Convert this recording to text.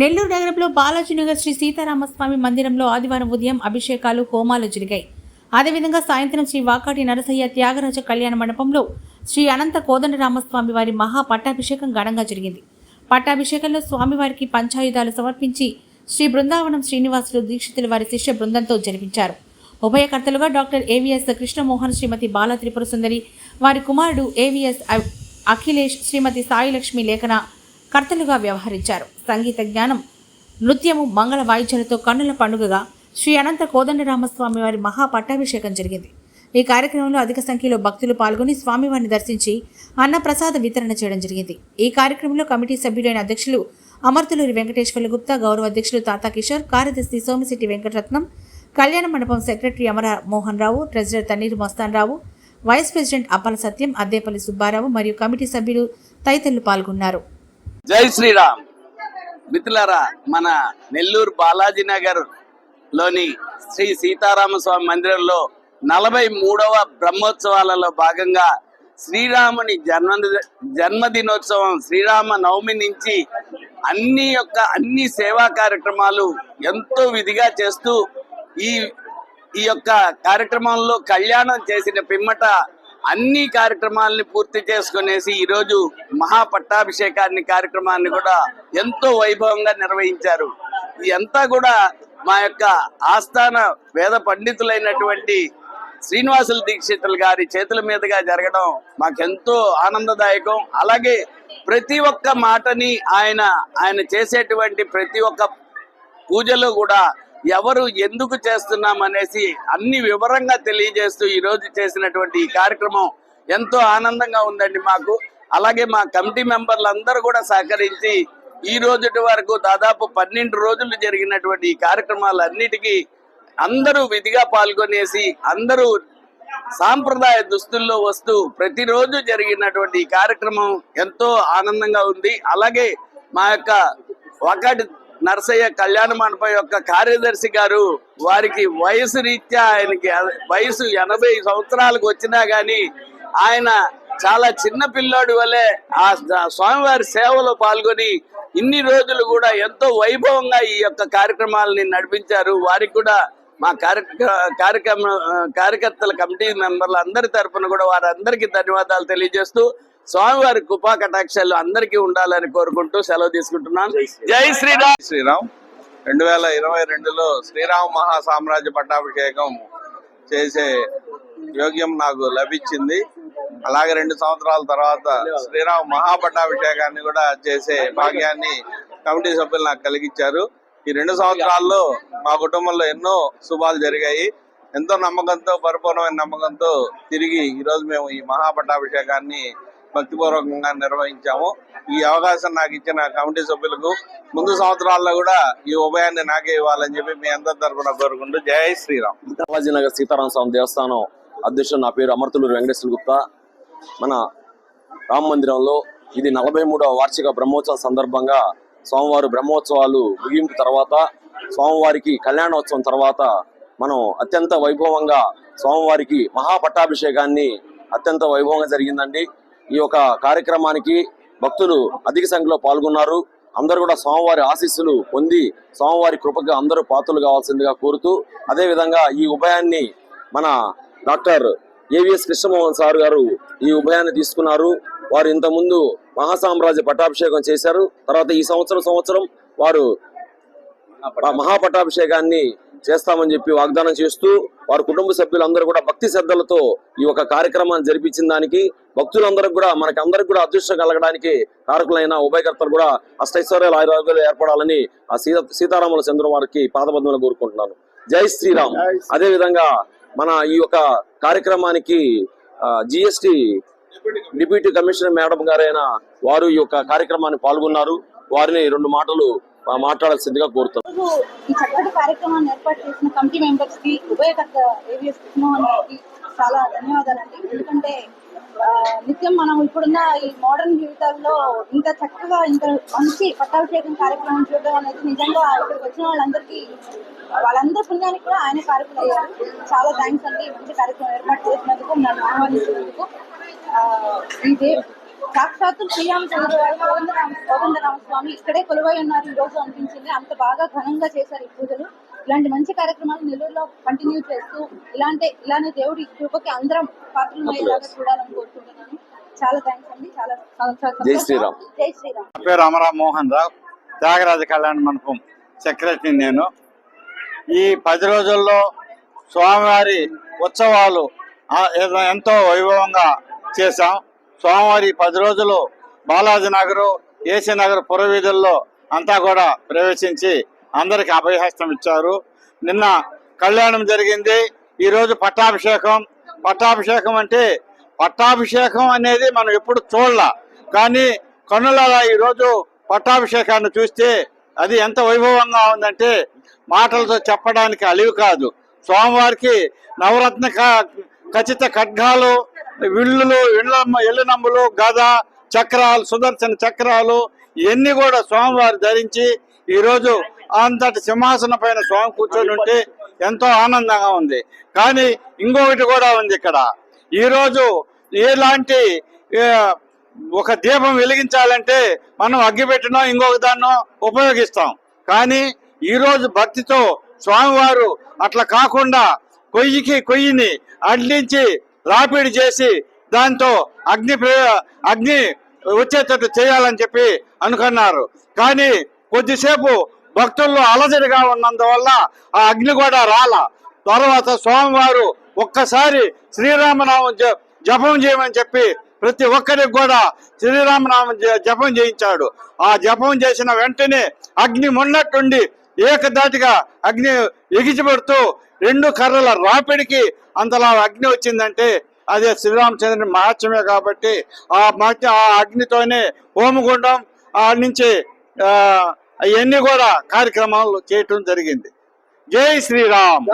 నెల్లూరు నగరంలో బాలాజీనగర్ శ్రీ సీతారామస్వామి మందిరంలో ఆదివారం ఉదయం అభిషేకాలు హోమాలు జరిగాయి. అదేవిధంగా సాయంత్రం శ్రీ వాకాటి నరసయ్య త్యాగరాజ కళ్యాణ మండపంలో శ్రీ అనంత కోదండరామస్వామి వారి మహా పట్టాభిషేకం ఘనంగా జరిగింది. పట్టాభిషేకంలో స్వామివారికి పంచాయుధాలు సమర్పించి శ్రీ బృందావనం శ్రీనివాసులు దీక్షితుల వారి శిష్య బృందంతో జరిపించారు. ఉభయకర్తలుగా డాక్టర్ ఏవిఎస్ కృష్ణమోహన్ శ్రీమతి బాల త్రిపుర సుందరి వారి కుమారుడు ఏవిఎస్ అఖిలేష్ శ్రీమతి సాయిలక్ష్మి లేఖన కర్తలుగా వ్యవహరించారు. సంగీత జ్ఞానం నృత్యము మంగళ వాయిద్యాలతో కన్నుల పండుగగా శ్రీ అనంత కోదండరామస్వామి వారి మహా పట్టాభిషేకం జరిగింది. ఈ కార్యక్రమంలో అధిక సంఖ్యలో భక్తులు పాల్గొని స్వామివారిని దర్శించి అన్నప్రసాద వితరణ చేయడం జరిగింది. ఈ కార్యక్రమంలో కమిటీ సభ్యులైన అధ్యక్షులు అమర్తులూరి వెంకటేశ్వర్ల గుప్తా గౌరవ అధ్యక్షులు తాతా కిషోర్ కార్యదర్శి సోమిశెట్టి వెంకటరత్నం కళ్యాణ మండపం secretary Amara Mohan Rao treasurer Tanneeru Mastan Rao vice president Appala Satyam Addepalli Subbarao మరియు కమిటీ సభ్యులు తదితరులు పాల్గొన్నారు. జై శ్రీరామ్. మిత్రులారా మన నెల్లూరు బాలాజీ నగర్లోని శ్రీ సీతారామ స్వామి మందిరంలో నలభై మూడవ బ్రహ్మోత్సవాలలో భాగంగా శ్రీరాముని జన్మ జన్మదినోత్సవం శ్రీరామ నవమి నుంచి అన్ని యొక్క అన్ని సేవా కార్యక్రమాలు ఎంతో విధిగా చేస్తూ ఈ ఈ యొక్క కార్యక్రమంలో కళ్యాణం చేసిన పిమ్మట అన్ని కార్యక్రమాలని పూర్తి చేసుకునేసి ఈరోజు మహా పట్టాభిషేకాన్ని కార్యక్రమాన్ని కూడా ఎంతో వైభవంగా నిర్వహించారు. ఇదంతా కూడా మా యొక్క ఆస్థాన వేద పండితులైనటువంటి శ్రీనివాసుల దీక్షితులు గారి చేతుల మీదుగా జరగడం మాకెంతో ఆనందదాయకం. అలాగే ప్రతి ఒక్క మాటని ఆయన ఆయన చేసేటువంటి ప్రతి ఒక్క పూజలో కూడా ఎవరు ఎందుకు చేస్తున్నాం అనేసి అన్ని వివరంగా తెలియజేస్తూ ఈ రోజు చేసినటువంటి ఈ కార్యక్రమం ఎంతో ఆనందంగా ఉందండి మాకు. అలాగే మా కమిటీ మెంబర్లు అందరూ కూడా సహకరించి ఈ రోజుటి వరకు దాదాపు పన్నెండు రోజులు జరిగినటువంటి ఈ కార్యక్రమాలన్నిటికీ అందరూ విధిగా పాల్గొనేసి అందరూ సాంప్రదాయ దుస్తుల్లో వస్తూ ప్రతిరోజు జరిగినటువంటి ఈ కార్యక్రమం ఎంతో ఆనందంగా ఉంది. అలాగే మా యొక్క ఒకటి నరసయ్య కళ్యాణ మండపం యొక్క కార్యదర్శి గారు వారికి వయసు రీత్యా ఆయనకి వయసు ఎనభై సంవత్సరాలకు వచ్చినా గాని ఆయన చాలా చిన్న పిల్లోడి వలె ఆ స్వామివారి సేవలో పాల్గొని ఇన్ని రోజులు కూడా ఎంతో వైభవంగా ఈ యొక్క కార్యక్రమాలని నడిపించారు. వారికి కూడా మా కార్యక్రమ కార్యకర్తల కమిటీ మెంబర్ల అందరి తరఫున కూడా వారందరికీ ధన్యవాదాలు తెలియజేస్తూ స్వామివారి కృపా కటాక్షాలు అందరికీ ఉండాలని కోరుకుంటూ సెలవు తీసుకుంటున్నాను. జై శ్రీరామ్. శ్రీరామ్. రెండు వేల ఇరవై రెండులో శ్రీరామ మహా సామ్రాజ్య పట్టాభిషేకం చేసే యోగ్యం నాకు లభించింది. అలాగే రెండు సంవత్సరాల తర్వాత శ్రీరామ మహా పట్టాభిషేకాన్ని కూడా చేసే భాగ్యాన్ని కమిటీ సభ్యులు నాకు కలిగించారు. ఈ రెండు సంవత్సరాల్లో మా కుటుంబంలో ఎన్నో శుభాలు జరిగాయి. ఎంతో నమ్మకంతో పరిపూర్ణమైన నమ్మకంతో తిరిగి ఈ రోజు మేము ఈ మహా పట్టాభిషేకాన్ని భక్తిపూర్వకంగా నిర్వహించాము. ఈ అవకాశం నాకు ఇచ్చిన కమిటీ సభ్యులకు ముందు సంవత్సరాల్లో కూడా ఈ ఉభయాన్ని నాకే ఇవ్వాలని చెప్పి మీ అందరి తరఫున కోరుకుంటూ జై శ్రీరామ్. బాలాజీనగర్ సీతారామ స్వామి దేవస్థానం అధ్యక్షుడు నా పేరు అమర్తులూరు వెంకటేశ్వర గుప్తా. మన రామ మందిరంలో ఇది నలభై మూడవ వార్షిక బ్రహ్మోత్సవం సందర్భంగా స్వామివారు బ్రహ్మోత్సవాలు ముగింపు తర్వాత స్వామివారికి కళ్యాణోత్సవం తర్వాత మనం అత్యంత వైభవంగా స్వామివారికి మహాపట్టాభిషేకాన్ని అత్యంత వైభవంగా జరిగిందండి. ఈ యొక్క కార్యక్రమానికి భక్తులు అధిక సంఖ్యలో పాల్గొన్నారు. అందరూ కూడా స్వామివారి ఆశీస్సులు పొంది స్వామివారి కృపగా అందరూ పాత్రలు కావాల్సిందిగా కోరుతూ అదేవిధంగా ఈ ఉభయాన్ని మన డాక్టర్ ఏవిఎస్ కృష్ణమోహన్ సార్ గారు ఈ ఉభయాన్ని తీసుకున్నారు. వారు ఇంతకుముందు మహాసామ్రాజ్య పట్టాభిషేకం చేశారు. తర్వాత ఈ సంవత్సరం సంవత్సరం వారు మహాపట్టాభిషేకాన్ని చేస్తామని చెప్పి వాగ్దానం చేస్తూ వారి కుటుంబ సభ్యులందరూ కూడా భక్తి శ్రద్ధలతో ఈ యొక్క కార్యక్రమాన్ని జరిపించిన దానికి భక్తులందరూ కూడా మనకి అందరికి కూడా అదృష్టం కలగడానికి కారకులైన ఉభయకర్తలు కూడా అష్టైశ్వర్యాలు ఆయుర్వేదాలు ఏర్పడాలని ఆ సీత సీతారాముల చంద్ర వారికి పాదబద్ధంలో కోరుకుంటున్నాను. జై శ్రీరామ్. అదే విధంగా మన ఈ యొక్క కార్యక్రమానికి జిఎస్టి డిప్యూటీ కమిషనర్ మేడం గారైన వారు ఈ యొక్క కార్యక్రమాన్ని పాల్గొన్నారు. వారిని రెండు మాటలు మాట్లాడాల్సిందిగా కోరుతున్నాను ఈ చక్కటి కార్యక్రమాన్ని ఏర్పాటు చేసిన కమిటీ మెంబర్స్కి ఉభయకర్త ఏవిఎస్ కృష్ణమోహన్ గారికి చాలా ధన్యవాదాలండి. ఎందుకంటే నిత్యం మనం ఇప్పుడున్న ఈ మోడర్న్ జీవితాల్లో ఇంత చక్కగా ఇంత మంచి పట్టాభిషేకం కార్యక్రమం చూడడం అనేది నిజంగా ఇక్కడికి వచ్చిన వాళ్ళందరికీ వాళ్ళందరి పుణ్యానికి కూడా ఆయన కార్యక్రమం అయ్యారు. చాలా థ్యాంక్స్ అండి. మంచి కార్యక్రమం ఏర్పాటు చేసినందుకు నన్ను ఆహ్వానించినందుకు. ఇదే సాక్షాత్తు శ్రీరామచంద్ర కోదండరామ కోదండరామస్వామి ఇక్కడే కొలువై ఉన్నారు ఈ రోజు అనిపించింది అంత బాగా ఘనంగా చేశారు ఈ పూజలు. ఇలాంటి మంచి కార్యక్రమాలు నెల్లూరులో కంటిన్యూ చేస్తూ ఇలాంటి ఇలానే దేవుడి కృపకి అందరం పాత్రమయ్యేలాగా చూడాలని కోరుకుంటున్నాను. చాలా థ్యాంక్స్ అండి. చాలా జై. శ్రీరామ్. జై శ్రీరామ్. నా పేరు అమరా మోహన్ రావు. త్యాగరాజ కళ్యాణ మండపం సెక్రటరీ నేను. ఈ పది రోజుల్లో స్వామివారి ఉత్సవాలు ఎంతో వైభవంగా చేశాం. స్వామివారి పది రోజులు బాలాజీ నగరు ఏసీ నగర్ పురవీధుల్లో అంతా కూడా ప్రవేశించి అందరికి అభయహస్తం ఇచ్చారు. నిన్న కళ్యాణం జరిగింది. ఈరోజు పట్టాభిషేకం. పట్టాభిషేకం అంటే పట్టాభిషేకం అనేది మనం ఎప్పుడు చూడాల. కానీ కన్నులలా ఈరోజు పట్టాభిషేకాన్ని చూస్తే అది ఎంత వైభవంగా ఉందంటే మాటలతో చెప్పడానికి అలివి కాదు. స్వామివారికి నవరత్న ఖచ్చిత ఖడ్గాలు విల్లులు ఇళ్ళ ఎల్లు నమ్ములు గద చక్రాలు సుదర్శన చక్రాలు ఇవన్నీ కూడా స్వామివారు ధరించి ఈరోజు అంతటి సింహాసనం పైన స్వామి కూర్చొని ఉంటే ఎంతో ఆనందంగా ఉంది. కానీ ఇంకొకటి కూడా ఉంది ఇక్కడ. ఈరోజు ఎలాంటి ఒక దీపం వెలిగించాలంటే మనం అగ్గి పెట్టినో ఇంకొక దాన్నో ఉపయోగిస్తాం. కానీ ఈరోజు భక్తితో స్వామివారు అట్లా కాకుండా కొయ్యికి కొయ్యిని అడ్లించి రాపిడి చేసి దాంతో అగ్ని అగ్ని వచ్చేటట్టు చేయాలని చెప్పి అనుకున్నారు. కానీ కొద్దిసేపు భక్తుల్లో అలజడిగా ఉన్నందువల్ల ఆ అగ్ని కూడా రాల. తర్వాత స్వామివారు ఒక్కసారి శ్రీరామనామం జ- జపం చేయమని చెప్పి ప్రతి ఒక్కరికి కూడా శ్రీరామనామం జపం చేయించాడు. ఆ జపం చేసిన వెంటనే అగ్ని మొన్నట్టుండి ఏకదాటిగా అగ్ని ఎగిచిపెడుతూ రెండు కర్రల రాపిడికి అంతలా అగ్ని వచ్చిందంటే అదే శ్రీరామచంద్రుని మహత్యమే కాబట్టి ఆ మహత్య ఆ అగ్నితోనే హోమగుండం ఆ నుంచి అవన్నీ కూడా కార్యక్రమాలు చేయటం జరిగింది. జై శ్రీరామ్!